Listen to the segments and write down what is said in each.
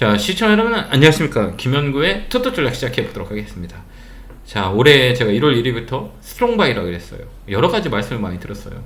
자, 시청자 여러분 안녕하십니까? 김현구의 투토 전략 시작해 보도록 하겠습니다. 자, 올해 제가 1월 1일부터 스트롱바이라고 그랬어요. 여러 가지 말씀을 많이 들었어요.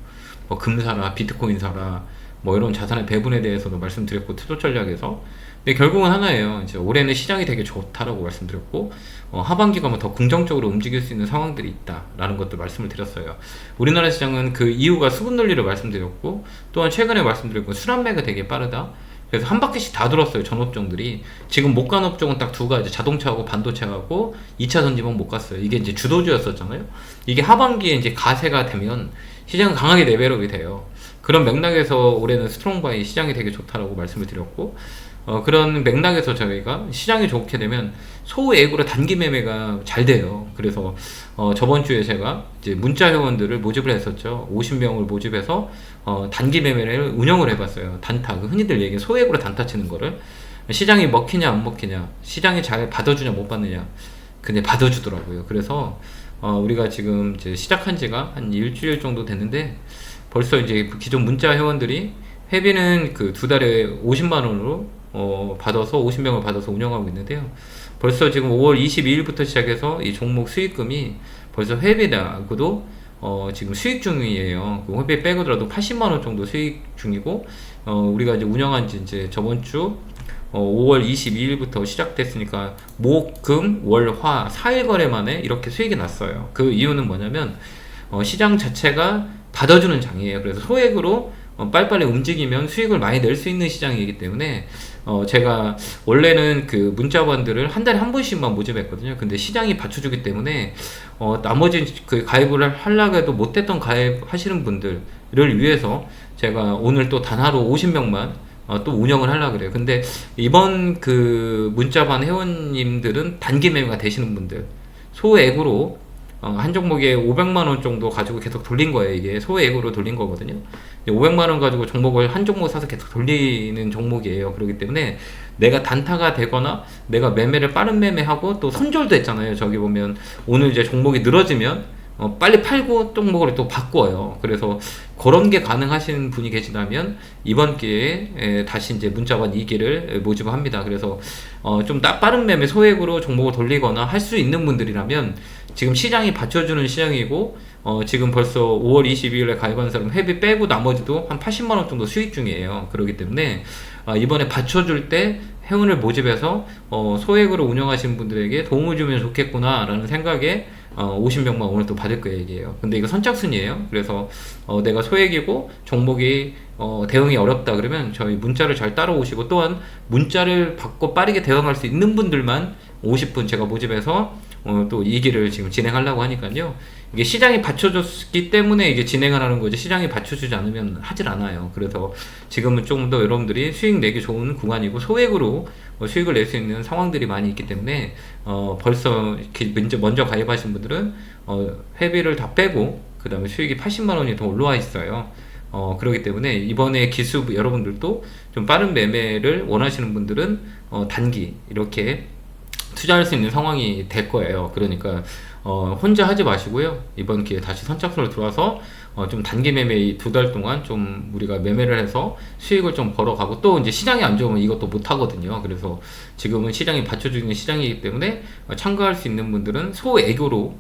뭐 금사라, 비트코인 사라, 뭐 이런 자산의 배분에 대해서도 말씀드렸고 투토 전략에서 근데 결국은 하나예요. 이제 올해는 시장이 되게 좋다라고 말씀드렸고 어, 하반기가 뭐 더 긍정적으로 움직일 수 있는 상황들이 있다라는 것도 말씀을 드렸어요. 우리나라 시장은 그 이유가 수급 논리를 말씀드렸고 또한 최근에 말씀드렸고 수란매가 되게 빠르다. 그래서 한 바퀴씩 다 돌았어요 전 업종들이. 지금 못 간 업종은 딱 두 가지 자동차하고 반도체하고 2차 전지만 못 갔어요. 이게 이제 주도주였었잖아요. 이게 하반기에 이제 가세가 되면 시장은 강하게 레벨업이 돼요. 그런 맥락에서 올해는 스트롱바이 시장이 되게 좋다라고 말씀을 드렸고 어, 그런 맥락에서 저희가 시장이 좋게 되면 소액으로 단기 매매가 잘 돼요. 그래서 어, 저번 주에 제가 이제 문자 회원들을 모집을 했었죠. 50명을 모집해서 어, 단기 매매를 운영을 해봤어요. 단타, 그 흔히들 얘기 소액으로 단타 치는 거를 시장이 먹히냐 안 먹히냐, 시장이 잘 받아주냐 못 받느냐, 근데 받아주더라고요. 그래서 어, 우리가 지금 이제 시작한 지가 한 일주일 정도 됐는데 벌써 이제 그 기존 문자 회원들이 회비는 그 두 달에 50만 원으로 어, 받아서 50명을 받아서 운영하고 있는데요. 벌써 지금 5월 22일부터 시작해서 이 종목 수익금이 벌써 회비라고도 어, 지금 수익 중이에요. 그 회비 빼고더라도 80만 원 정도 수익 중이고 어, 우리가 이제 운영한 지 이제 저번 주 어, 5월 22일부터 시작됐으니까 목, 금, 월, 화 4일 거래 만에 이렇게 수익이 났어요. 그 이유는 뭐냐면 어, 시장 자체가 받아주는 장이에요. 그래서 소액으로 어, 빨리빨리 움직이면 수익을 많이 낼 수 있는 시장이기 때문에 어, 제가 원래는 그 문자반들을 한 달에 한 번씩만 모집했거든요. 근데 시장이 받쳐주기 때문에 어, 나머지 그 가입을 하려고 해도 못했던 가입 하시는 분들을 위해서 제가 오늘 또 단하루 50명만 어, 또 운영을 하려고 그래요. 근데 이번 그 문자반 회원님들은 단기 매매가 되시는 분들 소액으로 어, 한 종목에 500만 원 정도 가지고 계속 돌린 거예요. 이게 소액으로 돌린 거거든요. 500만 원 가지고 종목을 한 종목 사서 계속 돌리는 종목이에요. 그렇기 때문에 내가 단타가 되거나 내가 매매를 빠른 매매하고 또 손절도 했잖아요. 저기 보면 오늘 이제 종목이 늘어지면 어, 빨리 팔고 종목을 또 바꿔요. 그래서 그런 게 가능하신 분이 계시다면 이번 기회에 에, 다시 이제 문자반 2기를 모집합니다. 그래서 어, 좀 빠른 매매 소액으로 종목을 돌리거나 할 수 있는 분들이라면 지금 시장이 받쳐주는 시장이고 어, 지금 벌써 5월 22일에 가입한 사람 회비 빼고 나머지도 한 80만 원 정도 수익 중이에요. 그렇기 때문에 어, 이번에 받쳐줄 때 회원을 모집해서 어, 소액으로 운영하시는 분들에게 도움을 주면 좋겠구나라는 생각에 어, 50명만 오늘 또 받을 거예요. 근데 이거 선착순이에요. 그래서 어, 내가 소액이고 종목이 어, 대응이 어렵다 그러면 저희 문자를 잘 따라오시고 또한 문자를 받고 빠르게 대응할 수 있는 분들만 50분 제가 모집해서 어, 또 이 길을 지금 진행하려고 하니까요. 이게 시장이 받쳐줬기 때문에 이게 진행을 하는 거지 시장이 받쳐주지 않으면 하질 않아요. 그래서 지금은 조금 더 여러분들이 수익 내기 좋은 구간이고 소액으로 어, 수익을 낼 수 있는 상황들이 많이 있기 때문에 어, 벌써 먼저, 먼저 가입하신 분들은 어, 회비를 다 빼고 그 다음에 수익이 80만 원이 더 올라와 있어요. 어, 그렇기 때문에 이번에 기수 여러분들도 좀 빠른 매매를 원하시는 분들은 어, 단기 이렇게 투자할 수 있는 상황이 될 거예요. 그러니까 어, 혼자 하지 마시고요. 이번 기회에 다시 선착순으로 들어와서 어, 좀 단기 매매 두 달 동안 좀 우리가 매매를 해서 수익을 좀 벌어가고 또 이제 시장이 안 좋으면 이것도 못 하거든요. 그래서 지금은 시장이 받쳐주는 시장이기 때문에 어, 참가할 수 있는 분들은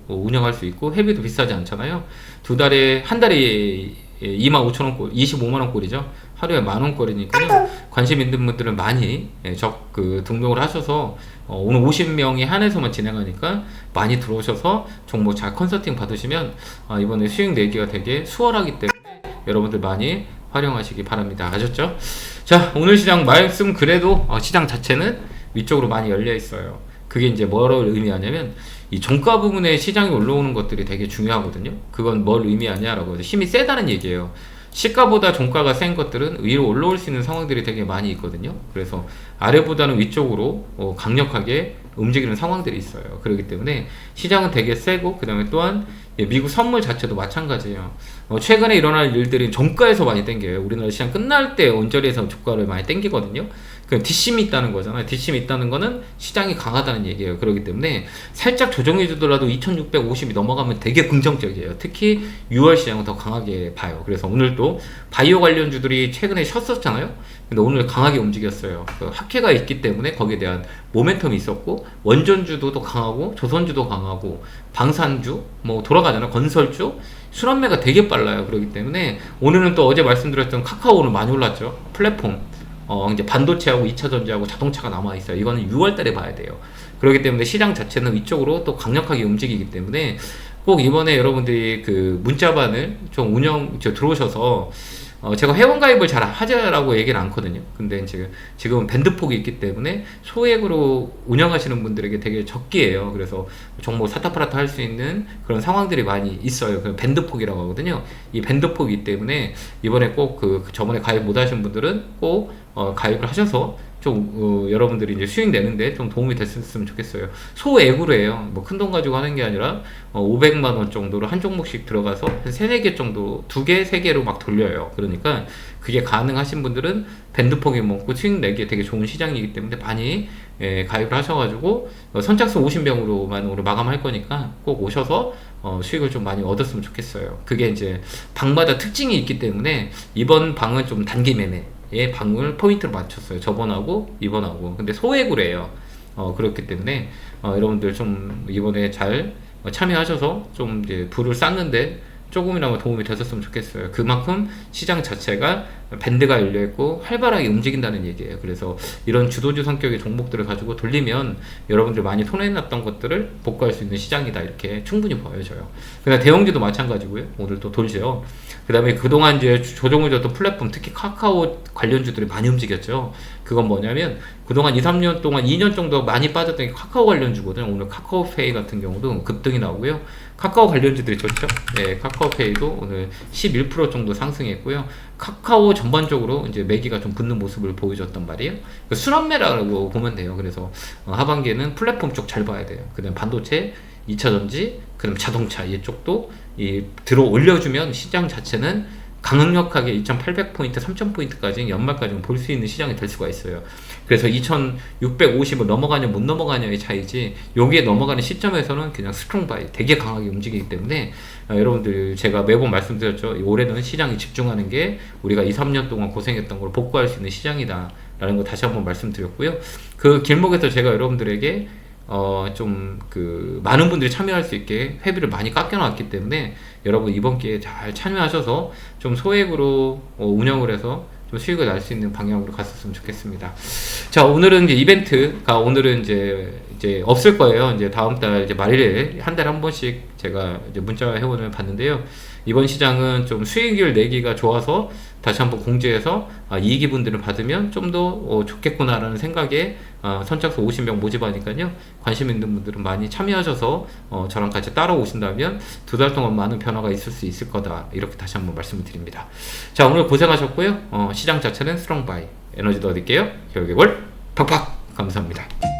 어, 운영할 수 있고 회비도 비싸지 않잖아요. 두 달에 한 달에 2만 5천 원 꼴, 25만 원 꼴이죠. 하루에 만 원꼴이니까요. 관심 있는 분들은 많이 예, 적그 등록을 하셔서 어, 오늘 50명이 한해서만 진행하니까 많이 들어오셔서 종목 잘 컨설팅 받으시면 아, 이번에 수익 내기가 되게 수월하기 때문에 여러분들 많이 활용하시기 바랍니다. 아셨죠? 자, 오늘 시장 말씀 그래도 어, 시장 자체는 위쪽으로 많이 열려 있어요. 그게 이제 뭐를 의미하냐면 이 종가 부분에 시장이 올라오는 것들이 되게 중요하거든요. 그건 뭘 의미하냐라고 해서 힘이 세다는 얘기예요. 시가보다 종가가 센 것들은 위로 올라올 수 있는 상황들이 되게 많이 있거든요. 그래서 아래보다는 위쪽으로 어, 강력하게 움직이는 상황들이 있어요. 그렇기 때문에 시장은 되게 세고 그 다음에 또한 예, 미국 선물 자체도 마찬가지예요. 어, 최근에 일어날 일들이 종가에서 많이 땡겨요. 우리나라 시장 끝날 때 언저리에서 주가를 많이 땡기거든요. 그 뒷심이 있다는 거잖아요. 뒷심이 있다는 거는 시장이 강하다는 얘기예요. 그렇기 때문에 살짝 조정해 주더라도 2650이 넘어가면 되게 긍정적이에요. 특히 6월 시장은 더 강하게 봐요. 그래서 오늘도 바이오 관련주들이 최근에 쉬었었잖아요. 근데 오늘 강하게 움직였어요. 그 학회가 있기 때문에 거기에 대한 모멘텀이 있었고 원전주도 더 강하고 조선주도 강하고 방산주 뭐 돌아가잖아요. 건설주 순환매가 되게 빨라요. 그렇기 때문에 오늘은 또 어제 말씀드렸던 카카오 오늘 많이 올랐죠. 플랫폼 어, 이제 반도체하고 2차 전지하고 자동차가 남아 있어요. 이거는 6월 달에 봐야 돼요. 그렇기 때문에 시장 자체는 이쪽으로 또 강력하게 움직이기 때문에 꼭 이번에 여러분들이 그 문자반을 좀 운영 저 들어오셔서 어, 제가 회원 가입을 잘 하자라고 얘기는 않거든요. 근데 이제 지금 밴드 폭이 있기 때문에 소액으로 운영하시는 분들에게 되게 적기예요. 그래서 정보 사타파라타 할 수 있는 그런 상황들이 많이 있어요. 그 밴드 폭이라고 하거든요. 이 밴드 폭이기 때문에 이번에 꼭 그 저번에 가입 못 하신 분들은 꼭 어, 가입을 하셔서 좀 어, 여러분들이 이제 수익 내는데 좀 도움이 됐으면 좋겠어요. 소액으로 해요. 뭐 큰 돈 가지고 하는 게 아니라 어, 500만 원 정도로 한 종목씩 들어가서 한 3, 4개 정도, 2개, 3개로 막 돌려요. 그러니까 그게 가능하신 분들은 밴드폭이 먹고 수익 내기에 되게 좋은 시장이기 때문에 많이 예, 가입을 하셔가지고 어, 선착순 50명으로만 오늘 마감할 거니까 꼭 오셔서 어, 수익을 좀 많이 얻었으면 좋겠어요. 그게 이제 방마다 특징이 있기 때문에 이번 방은 좀 단기 매매 의 방을 포인트로 맞췄어요. 저번하고 이번하고. 근데 소액으로 해요. 어, 그렇기 때문에 어, 여러분들 좀 이번에 잘 참여하셔서 좀 이제 불을 쌌는데 조금이나마 도움이 되셨으면 좋겠어요. 그만큼 시장 자체가 밴드가 열려 있고 활발하게 움직인다는 얘기예요. 그래서 이런 주도주 성격의 종목들을 가지고 돌리면 여러분들 많이 손해났던 것들을 복구할 수 있는 시장이다 이렇게 충분히 보여져요. 그냥 대형주도 마찬가지고요. 오늘 또 돌죠. 그 다음에 그동안 이제 조정을 줬던 플랫폼 특히 카카오 관련주들이 많이 움직였죠. 그건 뭐냐면 그동안 2, 3년 동안 2년 정도 많이 빠졌던 게 카카오 관련주거든요. 오늘 카카오페이 같은 경우도 급등이 나오고요. 카카오 관련주들이 좋죠. 네, 카카오페이도 오늘 11% 정도 상승했고요. 카카오 전반적으로 이제 매기가 좀 붙는 모습을 보여줬단 말이에요. 그 순환매라고 보면 돼요. 그래서 어, 하반기에는 플랫폼 쪽 잘 봐야 돼요. 그다음 반도체, 2차 전지, 그다음 자동차 이쪽도 이 들어 올려주면 시장 자체는 강력하게 2,800포인트, 3,000포인트까지 연말까지 볼 수 있는 시장이 될 수가 있어요. 그래서 2,650을 넘어가냐 못 넘어가냐의 차이지 여기에 넘어가는 시점에서는 그냥 스트롱 바이 되게 강하게 움직이기 때문에 어, 여러분들 제가 매번 말씀드렸죠. 올해는 시장에 집중하는 게 우리가 2, 3년 동안 고생했던 걸 복구할 수 있는 시장이다. 라는 거 다시 한번 말씀드렸고요. 그 길목에서 제가 여러분들에게 어, 좀, 그, 많은 분들이 참여할 수 있게 회비를 많이 깎여놨기 때문에 여러분 이번 기회에 잘 참여하셔서 좀 소액으로 어, 운영을 해서 좀 수익을 날 수 있는 방향으로 갔었으면 좋겠습니다. 자, 오늘은 이제 이벤트가 오늘은 이제, 이제 없을 거예요. 이제 다음 달 이제 말일에 한 달에 한 번씩 제가 이제 문자 회원을 받는데요. 이번 시장은 좀 수익을 내기가 좋아서 다시 한번 공지해서 아, 이익이 분들을 받으면 좀 더 어, 좋겠구나라는 생각에 어, 선착순 50명 모집하니까요. 관심 있는 분들은 많이 참여하셔서 어, 저랑 같이 따라오신다면 두 달 동안 많은 변화가 있을 수 있을 거다. 이렇게 다시 한번 말씀을 드립니다. 자, 오늘 고생하셨고요. 어, 시장 자체는 스트롱바이. 에너지도 얻을게요. 결국에 월 팍팍! 감사합니다.